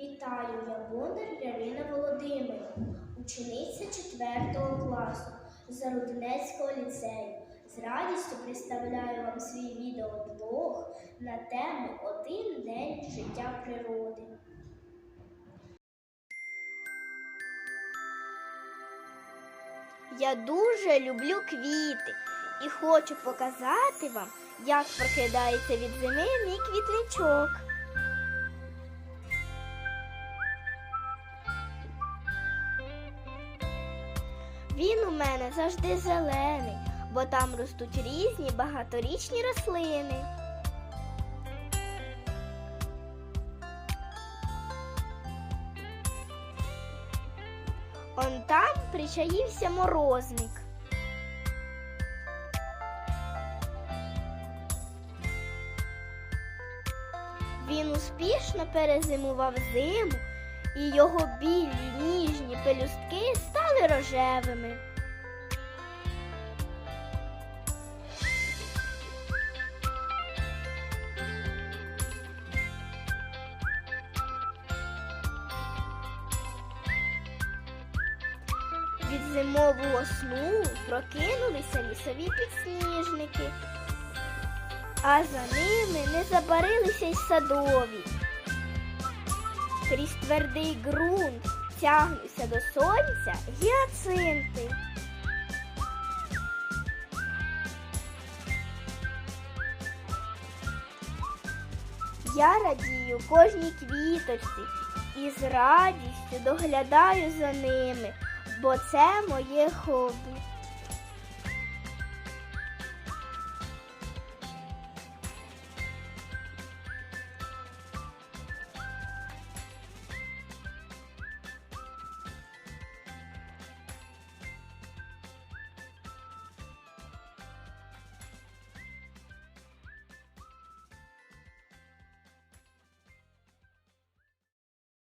Вітаю, я Бондар Ярина Володимирівна, учениця 4 класу Зарудинецького ліцею. З радістю представляю вам свій відеоблог на тему Один день життя природи. Я дуже люблю квіти і хочу показати вам, як прокидається від зими мій квітничок. Він у мене завжди зелений, бо там ростуть різні багаторічні рослини. Он там причаївся морозник. Він успішно перезимував зиму, і його білі ніжні пелюстки стали рожевими. Від зимового сну прокинулися лісові підсніжники, а за ними не забарилися й садові. Крізь твердий ґрунт тягнуться до сонця гіацинти. Я радію кожній квіточці і з радістю доглядаю за ними, бо це моє хобі.